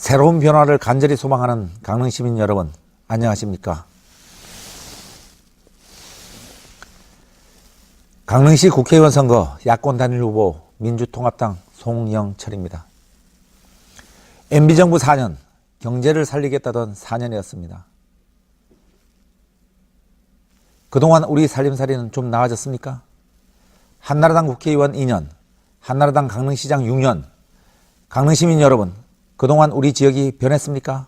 새로운 변화를 간절히 소망하는 강릉 시민 여러분, 안녕하십니까? 강릉시 국회의원 선거 야권 단일 후보 민주통합당 송영철입니다. MB정부 4년, 경제를 살리겠다던 4년이었습니다. 그동안 우리 살림살이는 좀 나아졌습니까? 한나라당 국회의원 2년, 한나라당 강릉시장 6년, 강릉시민 여러분, 그동안 우리 지역이 변했습니까?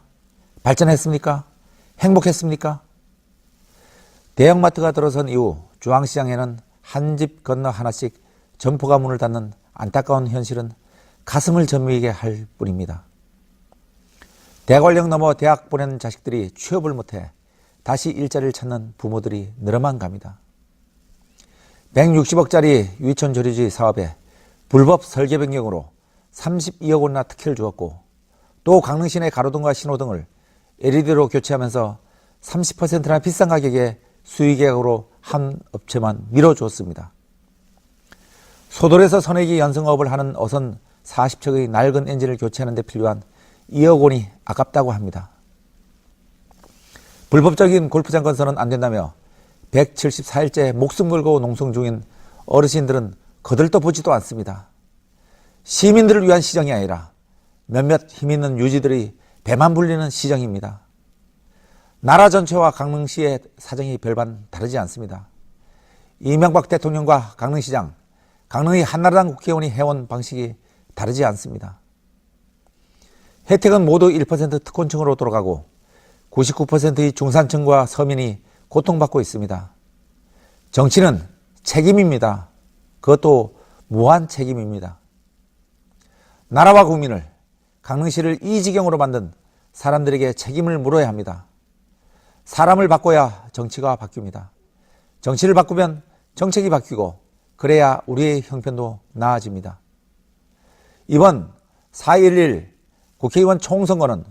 발전했습니까? 행복했습니까? 대형마트가 들어선 이후 중앙시장에는 한 집 건너 하나씩 점포가 문을 닫는 안타까운 현실은 가슴을 저미게 할 뿐입니다. 대관령 넘어 대학 보낸 자식들이 취업을 못해 다시 일자리를 찾는 부모들이 늘어만 갑니다. 160억짜리 유치원 조리지 사업에 불법 설계 변경으로 32억 원이나 특혜를 주었고 또 강릉 시내 가로등과 신호등을 LED로 교체하면서 30%나 비싼 가격에 수의계약으로 한 업체만 밀어주었습니다. 소돌에서 선액이 연승업을 하는 어선 40척의 낡은 엔진을 교체하는 데 필요한 2억 원이 아깝다고 합니다. 불법적인 골프장 건설은 안 된다며 174일째 목숨 걸고 농성 중인 어르신들은 거들떠 보지도 않습니다. 시민들을 위한 시정이 아니라 몇몇 힘있는 유지들이 배만 불리는 시정입니다. 나라 전체와 강릉시의 사정이 별반 다르지 않습니다. 이명박 대통령과 강릉시장, 강릉의 한나라당 국회의원이 해온 방식이 다르지 않습니다. 혜택은 모두 1% 특권층으로 돌아가고 99%의 중산층과 서민이 고통받고 있습니다. 정치는 책임입니다. 그것도 무한 책임입니다. 나라와 국민을 강릉시를 이 지경으로 만든 사람들에게 책임을 물어야 합니다. 사람을 바꿔야 정치가 바뀝니다. 정치를 바꾸면 정책이 바뀌고 그래야 우리의 형편도 나아집니다. 이번 4.11 국회의원 총선거는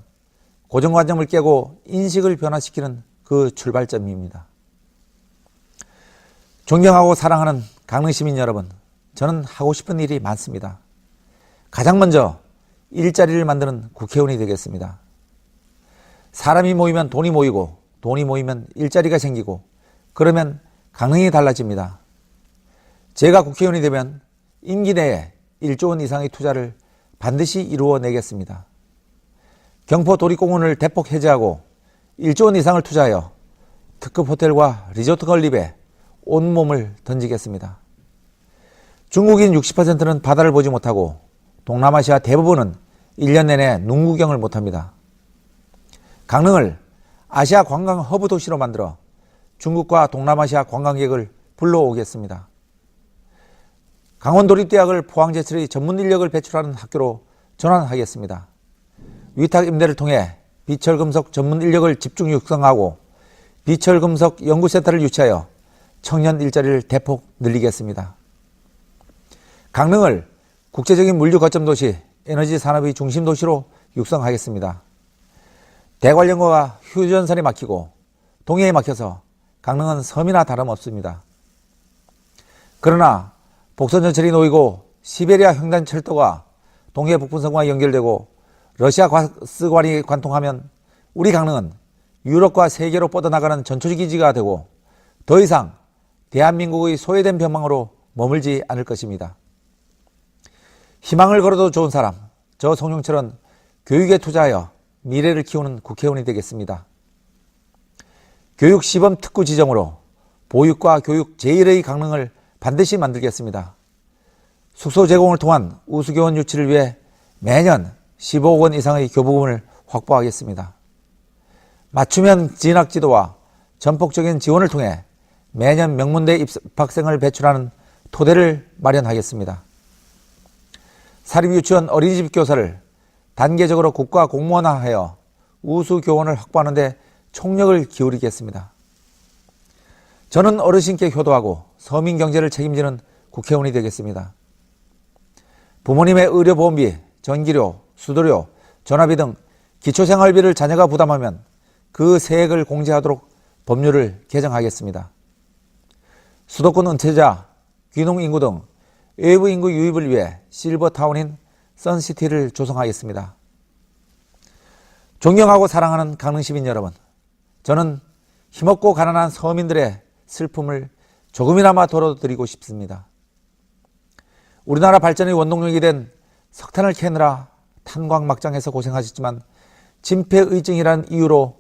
고정관념을 깨고 인식을 변화시키는 그 출발점입니다. 존경하고 사랑하는 강릉 시민 여러분, 저는 하고 싶은 일이 많습니다. 가장 먼저 일자리를 만드는 국회의원이 되겠습니다. 사람이 모이면 돈이 모이고 돈이 모이면 일자리가 생기고 그러면 강릉이 달라집니다. 제가 국회의원이 되면 임기 내에 1조 원 이상의 투자를 반드시 이루어내겠습니다. 경포 도립공원을 대폭 해제하고 1조 원 이상을 투자하여 특급 호텔과 리조트 건립에 온몸을 던지겠습니다. 중국인 60%는 바다를 보지 못하고 동남아시아 대부분은 1년 내내 눈 구경을 못합니다. 강릉을 아시아 관광 허브 도시로 만들어 중국과 동남아시아 관광객을 불러오겠습니다. 강원도립대학을 포항제철의 전문 인력을 배출하는 학교로 전환하겠습니다. 위탁 임대를 통해 비철금속 전문 인력을 집중 육성하고 비철금속 연구센터를 유치하여 청년 일자리를 대폭 늘리겠습니다. 강릉을 국제적인 물류 거점 도시, 에너지 산업의 중심 도시로 육성하겠습니다. 대관령과 휴전선이 막히고 동해에 막혀서 강릉은 섬이나 다름없습니다. 그러나 복선전철이 놓이고 시베리아 횡단 철도가 동해 북분선과 연결되고 러시아 가스관이 관통하면 우리 강릉은 유럽과 세계로 뻗어나가는 전초기지가 되고 더 이상 대한민국의 소외된 병망으로 머물지 않을 것입니다. 희망을 걸어도 좋은 사람, 저 송영철은 교육에 투자하여 미래를 키우는 국회의원이 되겠습니다. 교육 시범 특구 지정으로 보육과 교육 제1의 강릉을 반드시 만들겠습니다. 숙소 제공을 통한 우수교원 유치를 위해 매년 15억 원 이상의 교부금을 확보하겠습니다. 맞춤형 진학 지도와 전폭적인 지원을 통해 매년 명문대 입학생을 배출하는 토대를 마련하겠습니다. 사립유치원 어린이집 교사를 단계적으로 국가 공무원화하여 우수 교원을 확보하는 데 총력을 기울이겠습니다. 저는 어르신께 효도하고 서민 경제를 책임지는 국회의원이 되겠습니다. 부모님의 의료보험비, 전기료, 수도료, 전화비 등 기초생활비를 자녀가 부담하면 그 세액을 공제하도록 법률을 개정하겠습니다. 수도권 은퇴자, 귀농 인구 등 외부 인구 유입을 위해 실버타운인 선시티를 조성하겠습니다. 존경하고 사랑하는 강릉 시민 여러분, 저는 힘없고 가난한 서민들의 슬픔을 조금이나마 덜어드리고 싶습니다. 우리나라 발전의 원동력이 된 석탄을 캐느라 탄광 막장에서 고생하셨지만 진폐의증이라는 이유로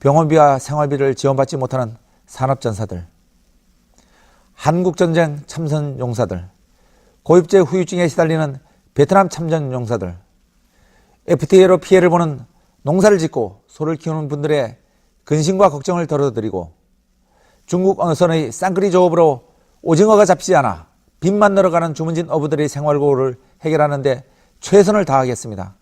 병원비와 생활비를 지원받지 못하는 산업전사들, 한국전쟁 참전 용사들, 고입제 후유증에 시달리는 베트남 참전 용사들, FTA로 피해를 보는 농사를 짓고 소를 키우는 분들의 근심과 걱정을 덜어드리고 중국 어선의 쌍끌이 조업으로 오징어가 잡히지 않아 빚만 늘어가는 주문진 어부들의 생활고를 해결하는데 최선을 다하겠습니다.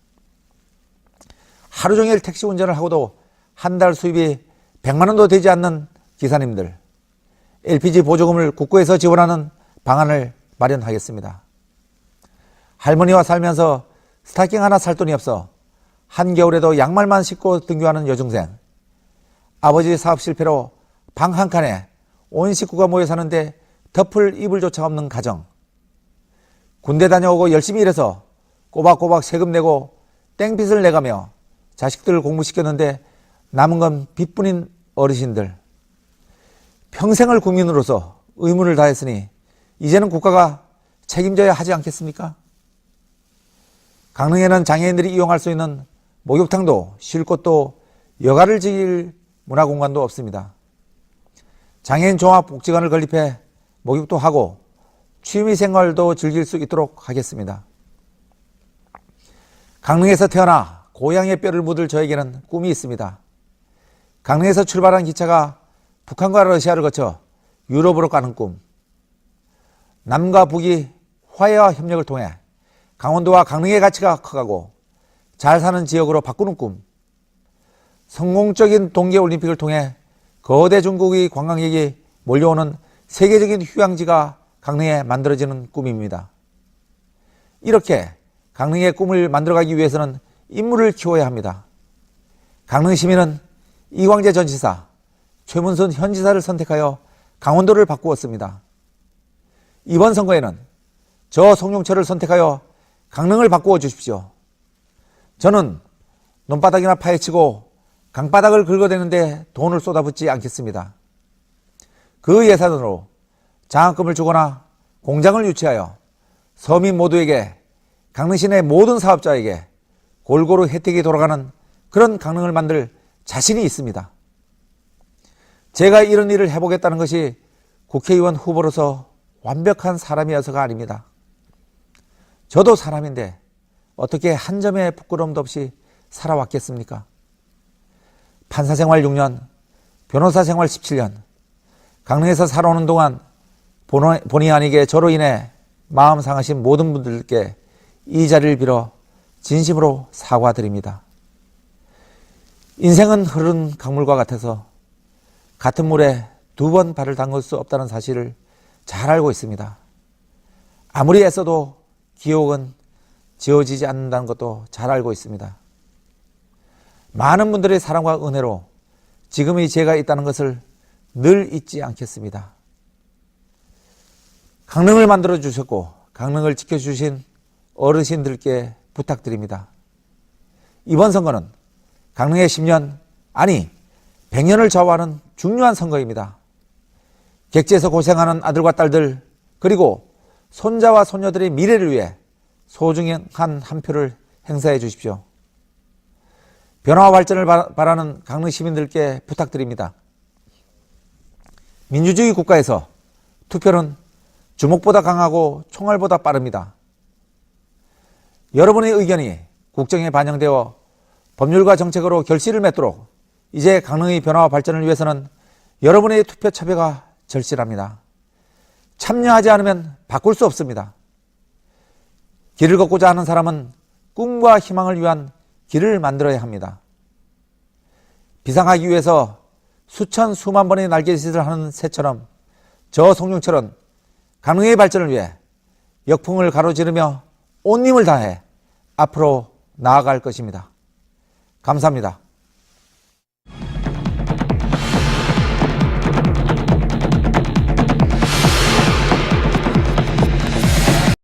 하루 종일 택시 운전을 하고도 한 달 수입이 100만 원도 되지 않는 기사님들, LPG 보조금을 국고에서 지원하는 방안을 마련하겠습니다. 할머니와 살면서 스타킹 하나 살 돈이 없어 한겨울에도 양말만 신고 등교하는 여중생, 아버지 사업 실패로 방 한 칸에 온 식구가 모여 사는데 덮을 이불 조차 없는 가정, 군대 다녀오고 열심히 일해서 꼬박꼬박 세금 내고 땡빚을 내가며 자식들을 공부시켰는데 남은 건 빚뿐인 어르신들. 평생을 국민으로서 의무를 다했으니 이제는 국가가 책임져야 하지 않겠습니까? 강릉에는 장애인들이 이용할 수 있는 목욕탕도 쉴 곳도 여가를 즐길 문화공간도 없습니다. 장애인 종합복지관을 건립해 목욕도 하고 취미생활도 즐길 수 있도록 하겠습니다. 강릉에서 태어나 고향의 뼈를 묻을 저에게는 꿈이 있습니다. 강릉에서 출발한 기차가 북한과 러시아를 거쳐 유럽으로 가는 꿈. 남과 북이 화해와 협력을 통해 강원도와 강릉의 가치가 커가고 잘 사는 지역으로 바꾸는 꿈. 성공적인 동계올림픽을 통해 거대 중국의 관광객이 몰려오는 세계적인 휴양지가 강릉에 만들어지는 꿈입니다. 이렇게 강릉의 꿈을 만들어가기 위해서는 인물을 키워야 합니다. 강릉 시민은 이광재 전 지사, 최문순 현 지사를 선택하여 강원도를 바꾸었습니다. 이번 선거에는 저 송용철을 선택하여 강릉을 바꾸어 주십시오. 저는 논바닥이나 파헤치고 강바닥을 긁어대는데 돈을 쏟아붓지 않겠습니다. 그 예산으로 장학금을 주거나 공장을 유치하여 서민 모두에게 강릉 시내 모든 사업자에게 골고루 혜택이 돌아가는 그런 강릉을 만들 자신이 있습니다. 제가 이런 일을 해보겠다는 것이 국회의원 후보로서 완벽한 사람이어서가 아닙니다. 저도 사람인데 어떻게 한 점의 부끄러움도 없이 살아왔겠습니까? 판사 생활 6년, 변호사 생활 17년, 강릉에서 살아오는 동안 본의 아니게 저로 인해 마음 상하신 모든 분들께 이 자리를 빌어 진심으로 사과드립니다. 인생은 흐른 강물과 같아서 같은 물에 두 번 발을 담글 수 없다는 사실을 잘 알고 있습니다. 아무리 애써도 기억은 지워지지 않는다는 것도 잘 알고 있습니다. 많은 분들의 사랑과 은혜로 지금의 제가 있다는 것을 늘 잊지 않겠습니다. 강릉을 만들어 주셨고 강릉을 지켜 주신 어르신들께 부탁드립니다. 이번 선거는 강릉의 10년 아니 100년을 좌우하는 중요한 선거입니다. 객지에서 고생하는 아들과 딸들 그리고 손자와 손녀들의 미래를 위해 소중한 한 표를 행사해 주십시오. 변화와 발전을 바라는 강릉 시민들께 부탁드립니다. 민주주의 국가에서 투표는 주목보다 강하고 총알보다 빠릅니다. 여러분의 의견이 국정에 반영되어 법률과 정책으로 결실을 맺도록 이제 강릉의 변화와 발전을 위해서는 여러분의 투표 참여가 절실합니다. 참여하지 않으면 바꿀 수 없습니다. 길을 걷고자 하는 사람은 꿈과 희망을 위한 길을 만들어야 합니다. 비상하기 위해서 수천 수만 번의 날개짓을 하는 새처럼 저 송룡철은 강릉의 발전을 위해 역풍을 가로지르며 온 힘을 다해 앞으로 나아갈 것입니다. 감사합니다.